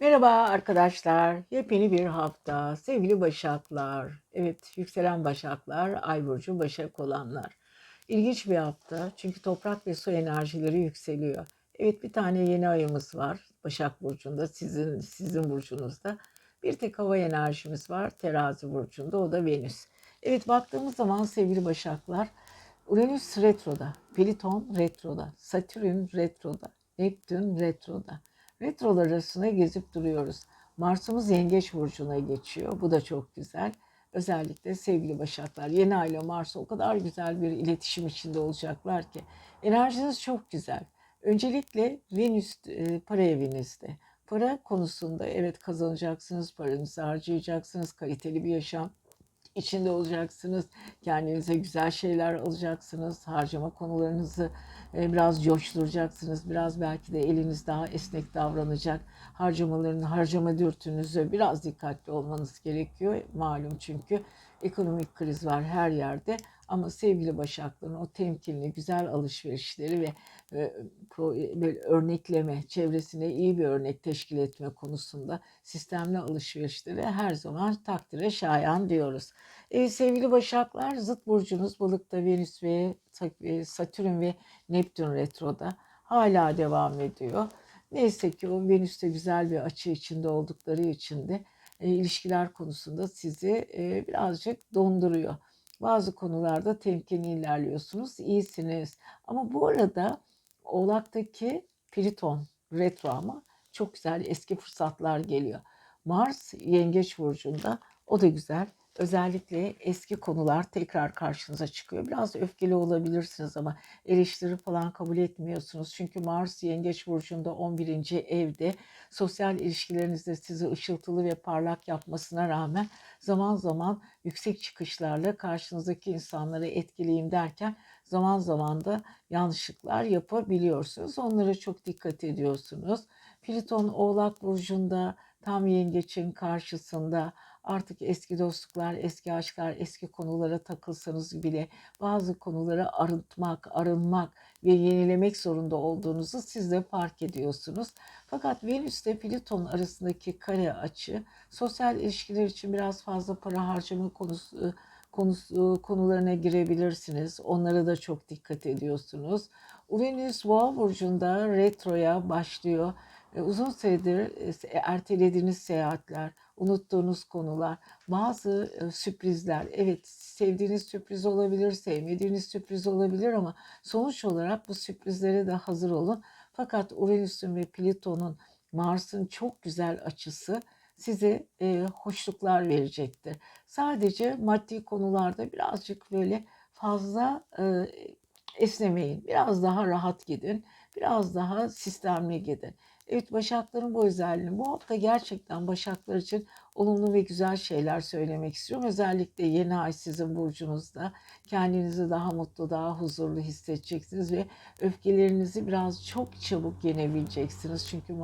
Merhaba arkadaşlar. Yepyeni bir hafta. Sevgili Başaklar. Evet, yükselen Başaklar, Ay burcu Başak olanlar. İlginç bir hafta. Çünkü toprak ve su enerjileri yükseliyor. Evet, bir tane yeni ayımız var Başak burcunda, sizin sizin burcunuzda. Bir tek hava enerjimiz var Terazi burcunda, o da Venüs. Evet, baktığımız zaman sevgili Başaklar, Uranüs retroda, Plüton retroda, Satürn retroda, Neptün retroda. Retrolar arasında gezip duruyoruz. Mars'ımız Yengeç burcuna geçiyor. Bu da çok güzel. Özellikle sevgili Başaklar yeni ay ile Mars o kadar güzel bir iletişim içinde olacaklar ki enerjiniz çok güzel. Öncelikle Venüs e, para evinizde. Para konusunda evet kazanacaksınız, paranızı harcayacaksınız, kaliteli bir yaşam içinde olacaksınız. Kendinize güzel şeyler alacaksınız. Harcama konularınızı e, biraz coşturacaksınız. Biraz belki de eliniz daha esnek davranacak. Harcamaların harcama dürtünüzü biraz dikkatli olmanız gerekiyor. Malum çünkü ekonomik kriz var her yerde. Ama sevgili Başakların o temkinli, güzel alışverişleri ve böyle örnekleme, çevresine iyi bir örnek teşkil etme konusunda sistemli alışverişleri her zaman takdire şayan diyoruz. E, sevgili Başaklar, zıt burcunuz balıkta Venüs ve Satürn ve Neptün retroda hala devam ediyor. Neyse ki o Venüs'te güzel bir açı içinde oldukları için de e, ilişkiler konusunda sizi e, birazcık donduruyor. Bazı konularda temkinli ilerliyorsunuz, iyisiniz. Ama bu arada Oğlak'taki Plüton retro ama çok güzel eski fırsatlar geliyor. Mars Yengeç burcunda o da güzel. Özellikle eski konular tekrar karşınıza çıkıyor. Biraz öfkeli olabilirsiniz ama eleştiri falan kabul etmiyorsunuz. Çünkü Mars Yengeç burcunda 11. evde sosyal ilişkilerinizde sizi ışıltılı ve parlak yapmasına rağmen zaman zaman yüksek çıkışlarla karşınızdaki insanları etkileyeyim derken zaman zaman da yanlışlıklar yapabiliyorsunuz. Onlara çok dikkat ediyorsunuz. Plüton Oğlak burcunda tam yengeçin karşısında artık eski dostluklar, eski aşklar, eski konulara takılsanız bile bazı konuları arıtmak, arınmak ve yenilemek zorunda olduğunuzu siz de fark ediyorsunuz. Fakat Venüs ile Plüton arasındaki kare açı sosyal ilişkiler için biraz fazla para harcama konusu konusu, konularına girebilirsiniz. Onlara da çok dikkat ediyorsunuz. Uranüs Boğa burcunda retroya başlıyor. Uzun süredir e, ertelediğiniz seyahatler, unuttuğunuz konular, bazı e, sürprizler. Evet sevdiğiniz sürpriz olabilir, sevmediğiniz sürpriz olabilir ama sonuç olarak bu sürprizlere de hazır olun. Fakat Uranüs'ün ve Plüton'un Mars'ın çok güzel açısı size e, hoşluklar verecektir. Sadece maddi konularda birazcık böyle fazla e, esnemeyin. Biraz daha rahat gidin. Biraz daha sistemli gidin. Evet Başakların bu özelliğini bu hafta gerçekten Başaklar için olumlu ve güzel şeyler söylemek istiyorum. Özellikle yeni ay sizin burcunuzda kendinizi daha mutlu, daha huzurlu hissedeceksiniz ve öfkelerinizi biraz çok çabuk yenebileceksiniz. Çünkü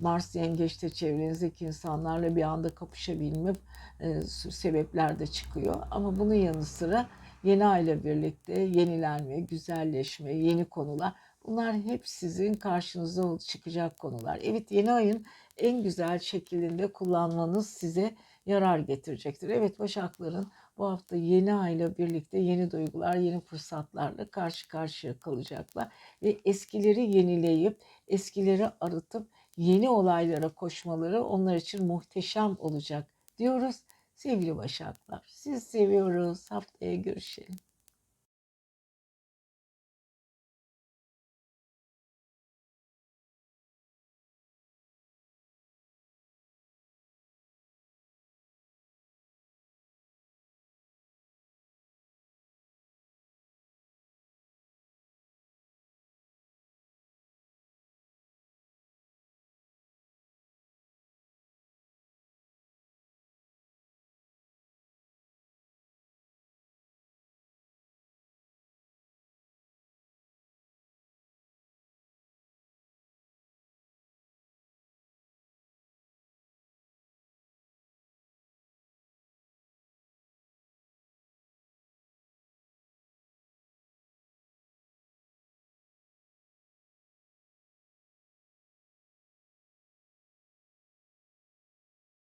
Mars yengeçte çevrenizdeki insanlarla bir anda kapışabilme e, sebepler de çıkıyor. Ama bunun yanı sıra yeni ayla birlikte yenilenme, güzelleşme, yeni konular Bunlar hep sizin karşınıza çıkacak konular. Evet yeni ayın en güzel şeklinde kullanmanız size yarar getirecektir. Evet Başakların bu hafta yeni ayla birlikte yeni duygular, yeni fırsatlarla karşı karşıya kalacaklar. Ve eskileri yenileyip, eskileri arıtıp yeni olaylara koşmaları onlar için muhteşem olacak diyoruz. Sevgili Başaklar, siz seviyoruz. Haftaya görüşelim.